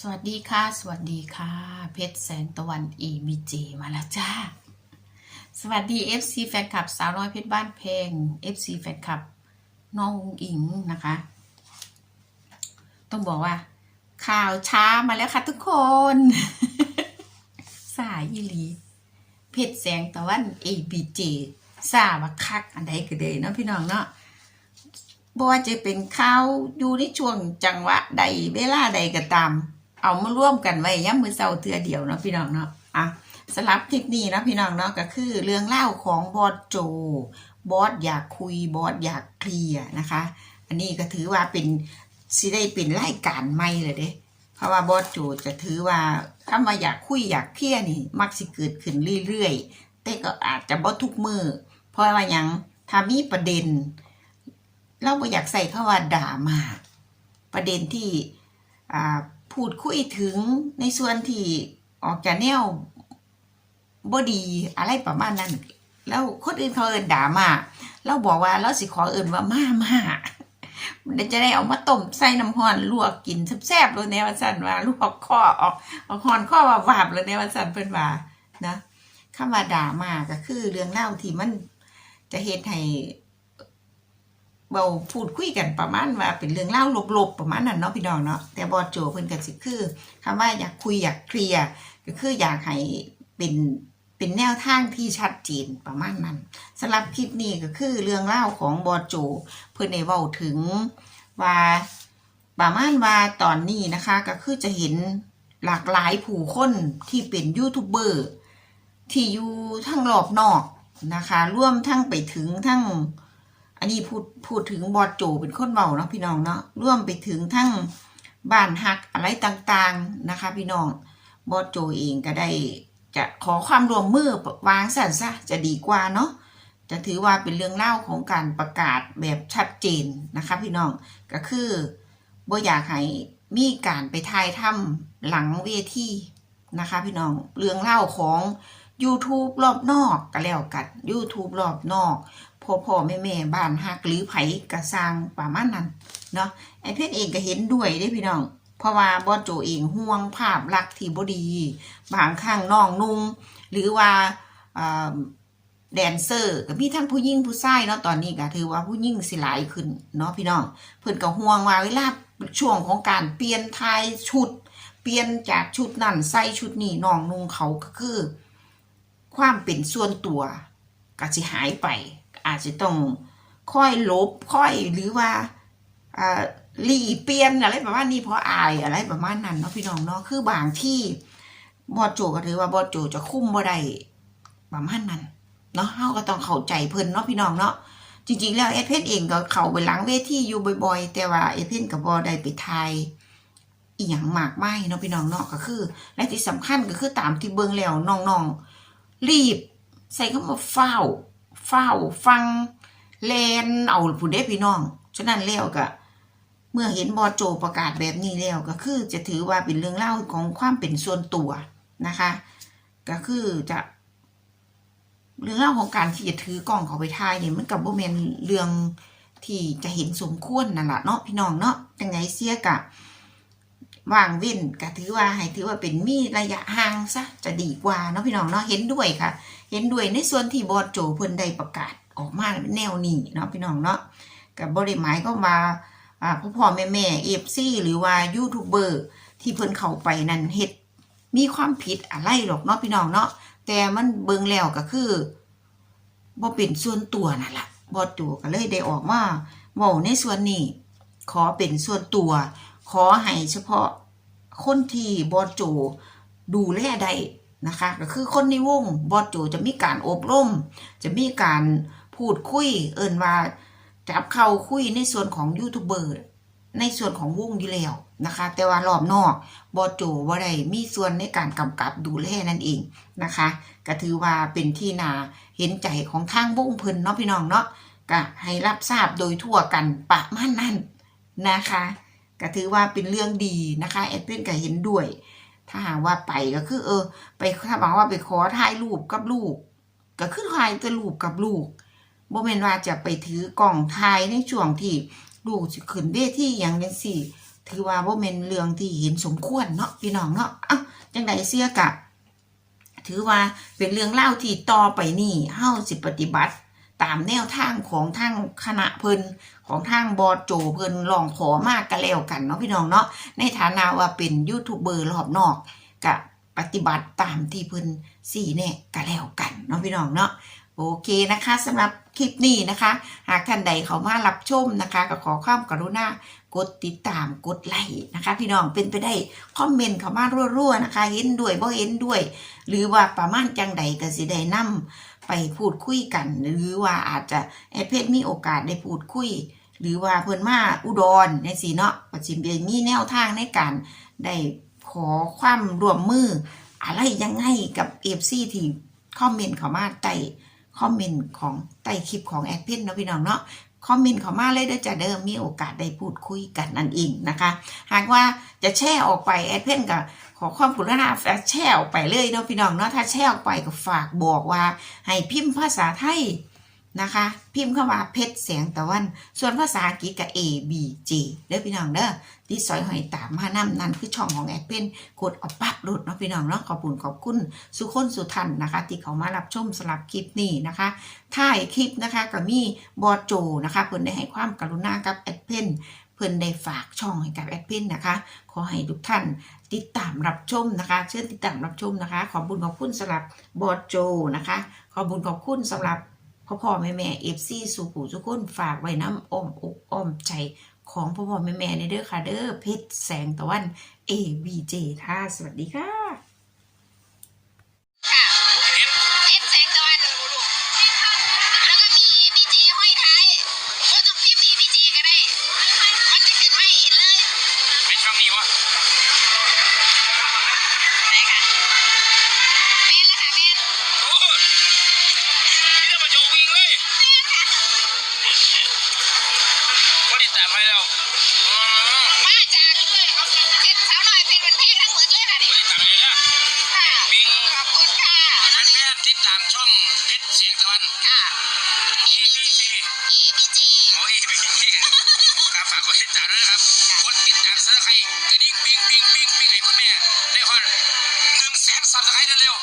สวัสดีค่ะ สวัสดีค่ะ เพชรแสงตะวัน EBJ มาแล้วจ้า สวัสดี FC แฟนคลับสาวน้อยเพชรบ้านเพลง FC แฟนคลับน้องอุงอิงนะคะ ต้องบอกว่า ข่าวช้ามาแล้วค่ะทุกคน สายอีหลีเพชรแสงตะวัน ABJ สาวคักอันใดก็เลยเนาะพี่น้องเนาะบ่ว่าจะเป็นข่าวอยู่ในช่วงจังหวะใดเวลาใดก็ตาม เอามาร่วมกันไว้ย้ำมือเศร้าเทือเดียวเนาะพี่น้องเนาะอะสำหรับคลิปนี้เนาะพี่น้องเนาะก็คือเรื่องเล่าของบอสโจ บอสอยากคุยบอสอยากเคลียร์นะคะ อันนี้ก็ถือว่าเป็นสิได้เป็นรายการใหม่เลยเด้เพราะว่าบอสโจจะถือว่าคำว่าอยากคุยอยากเคลียร์นี่ มักสิเกิดขึ้นเรื่อยๆแต่ก็อาจจะบ่ทุกมือเพราะว่ายังถ้ามีประเด็น เราบ่อยากใส่คำว่าด่ามา ประเด็นที่อ่า พูดคุยถึงในส่วนที่ออกจากแนวบ่ดีอะไรประมาณนั้น แล้วคนอื่นเขาเอินด่ามาเราบอกว่าเราสิขอเอินว่ามามาเดี๋ยวจะได้เอามาต้มใส่น้ำห้อนลวกกินแซ่บๆเลยแนวาสั่นว่าลวกข้อออกเออกหอนข้อว่าวาบเลยแนวาสั่นเพิ่นว่านะคำว่าด่ามาก็คือเรื่องเล่าที่มันจะเฮ็ดให้ เบาพูดคุยกันประมาณว่าเป็นเรื่องเล่าลบๆประมาณนั้นเนาะพี่น้องเนาะแต่บอโจเพิ่นก็สิคือคำว่าอยากคุยอยากเคลียร์ก็คืออยากให้เป็นเป็นแนวทางที่ชัดเจนประมาณนั้นสำหรับคลิปนี้ก็คือเรื่องเล่าของบอโจ เพิ่อนได้เว้าถึงว่าประมาณว่าตอนนี้นะคะ ก็คือจะเห็นหลากหลายผู้คนที่เป็นยูทูบเบอร์ที่อยู่ทั้งรอบนอกนะคะ ร่วมทั้งไปถึงทั้ง อันนี้พูดพูดถึงบอดโจเป็นคนเบาเนาะพี่น้องเนาะร่วมไปถึงทั้งบ้านฮักอะไรต่างๆนะคะ พี่น้องบอดโจเองก็ได้จะขอความร่วมมือวางสันซะจะดีกว่าเนาะจะถือว่าเป็นเรื่องเล่าของการประกาศแบบชัดเจนนะคะ พี่น้องก็คือบ่อยากให้มีการไปทายถ้ำหลังเวทีนะคะ พี่น้องเรื่องเล่าของ YouTube รอบนอกก็แล้วกัน YouTube รอบนอก พ่อพ่อแม่แม่บ้านฮักหรือไผกระสร้างประมาณนั้นเนาะไอเพชรเองก็เห็นด้วยเด้พี่น้อง เพราะว่าบอสโจเองห่วงภาพลักษณ์ที่บดี บางครั้งน้องนุ่งหรือว่าแดนเซอร์ก็มีทั้งผู้หญิงผู้ชายเนาะตอนนี้ก็ถือว่าผู้หญิงสิหลายขึ้นเนาะพี่น้องเพิ่อนก็ห่วงว่าเวลาช่วงของการเปลี่ยนทายชุด เปลี่ยนจากชุดนั่นใส่ชุดนี้น้องนุ่งเขาก็คือ ความเป็นส่วนตัวก็สิหายไป อาจจะต้องค่อยลบค่อยหรือว่าอ่าหลีเปลี่ยนอะไรประมาณนี้เพราะอายอะไรประมาณนั้นเนาะพี่น้องเนาะคือบางที่บอดโจก็ถือว่าบอดโจจะคุ้มบ่ได้ประมาณนั้นเนาะเฮาก็ต้องเข้าใจเพิ่นเนาะพี่น้องเนาะจริงๆ แล้วเอเพนเองก็เข้าไปหลังเวทีอยู่บ่อย ๆ แต่ว่าเอเพนก็บ่ได้ไปทายอีหยังมากมายเนาะพี่น้องเนาะก็คือ และที่สำคัญก็คือตามที่เบิ่งแล้วน้องๆรีบ ใส่คำว่าเฝ้า เฝ้าฟังแลนเอาผู้เด้พี่น้อง ฉะนั้นแล้วก็เมื่อเห็นบอโจประกาศแบบนี้แล้วก็คือจะถือว่าเป็นเรื่องเล่าของความเป็นส่วนตัวนะคะ ก็คือจะ เรื่องเล่าของการที่จะถือกล้องเขาไปถ่ายเนี่ยมันกับโบแมนเรื่องที่จะเห็นสมควรนั่นแหละเนาะพี่น้องเนาะยังไงเสียกะ วางเว้นก็ถือว่าให้ถือว่าเป็นมีระยะห่างซะจะดีกว่าเนาะพี่น้องเนาะเห็นด้วยค่ะ เห็นด้วยในส่วนที่บอสโจเพิ่นได้ประกาศออกมาแนวนี้เนาะพี่น้องเนาะกับบริหมายก็มาอ่าพ่อพ่อแม่แม่เอฟซีหรือว่ายูทูบเบอร์ที่เพิ่นเข้าไปนั่นเฮ็ดมีความผิดอะไรหรอกเนาะพี่น้องเนาะแต่มันเบิ่งแล้วก็คือบ่เป็นส่วนตัวนั่นแหละบอสโจก็เลยได้ออกมาเว้าในส่วนนี้ขอเป็นส่วนตัว ขอให้เฉพาะคนที่บอโจดูแลได้นะคะ ก็คือคนในวงบอโจจะมีการอบรม จะมีการพูดคุย เอินว่าจับเข้าคุยในส่วนของยูทูบเบอร์ในส่วนของวงอยู่แล้วนะคะ แต่ว่ารอบนอกบอโจว่าได้มีส่วนในการกำกับดูแลนั่นเองนะคะก็ถือว่าเป็นที่นาเห็นใจของทางวงเพิ่นเนาะพี่น้องเนาะก็ให้รับทราบโดยทั่วกันประมาณนั้นนะคะ ก็ถือว่าเป็นเรื่องดีนะคะแอดเพื่อนก็เห็นด้วย ถ้าหากว่าไปก็คือ เออ ไปถ้าบอกว่าไปขอถ่ายรูปกับลูก ก็คือถ่ายแต่รูปกับลูกบ่แม่นว่าจะไปถือกล่องถ่ายในช่วงที่ลูกขึ้นเวทีอย่างจังซี่ถือว่าบ่แม่นเรื่องที่เห็นสมควรเนาะพี่น้องเนาะอะจังใดเสียกะถือว่าเป็นเรื่องเล่าที่ต่อไปนี่เฮาสิปฏิบัติ ตามแนวทางของทางคณะเพิ่นของทางบอโจเพิ่นลองขอมากกันแล้วกันเนาะพี่น้องเนาะในฐานะว่าเป็นยูทูบเบอร์รอบนอกกะปฏิบัติตามที่เพิ่นสี่แน่กันแล้วกันเนาะพี่น้องเนาะ โอเคนะคะสำหรับคลิปนี้นะคะ หากท่านใดเขามารับชมนะคะก็ขอความกรุณากดติดตามกดไลค์นะคะ พี่น้องเป็นไปได้คอมเมนต์เข้ามารั่วๆนะคะ เห็นด้วยบ่เห็นด้วย หรือว่าประมาณจังใดก็สิได้นำไปพูดคุยกัน หรือว่าอาจจะแอเพจมีโอกาสได้พูดคุย หรือว่าเพิ่นมาอุดรในสีเนาะก็สิมีแนวทางในการได้ขอความร่วมมือ อะไรยังไงกับ FC ที่คอมเมนต์เข้ามาใต้ คอมเมนต์ของใต้คลิปของแอดเพจเนาะพี่น้องเนาะคอมเมนต์เขามาเลยเด้อจะเดิมมีโอกาสได้พูดคุยกันนั่นเองนะคะ หากว่าจะแช่ออกไปแอดเพนกับขอความกรุณาแช่ออกไปเลยเนาะพี่น้องเนาะถ้าแช่ออกไปก็ฝากบอกว่า ให้พิมพ์ภาษาไทยนะคะ พิมพ์เข้ามาเพชรแสงตะวัน ส่วนภาษาอังกฤษกับ A B J เด้อพี่น้องเด้อ ที่ซอยหอยตามมานํนั่นคือช่องของแอดเพนกดเอาปั๊บหลุดเนาะพี่น้องเนาะขอบคุณขอบคุณสุคนสุทันนะคะ ที่เขามารับชมสลับคลิปนี้นะคะท้ายคลิปนะคะก็มีบอโจนะคะเพิ่นได้ให้ความกรุณากับแอดเพนเพิ่นได้ฝากช่องให้กับแอดเพนนะคะ ขอให้ทุกท่านติดตามรับชมนะคะ เชิญติดตามรับชมนะคะ ขอบคุญขอบคุณสำหรับบอโจนะคะ ขอบคุญขอบคุณสำหรับพ่อพ่อแม่แม่เอฟซีสุขุทุคนฝากไว้น้ำอ้อมอกอ้อมใจ ของพ่อพ่อแม่แม่ในเด้อค่ะ เด้อเพชรแสงตะวัน ABJ ท่าสวัสดีค่ะ ปิ้งปิงใหนคุณแม่ได้ฮหนึ่งแสนสับสไครต์เร็ว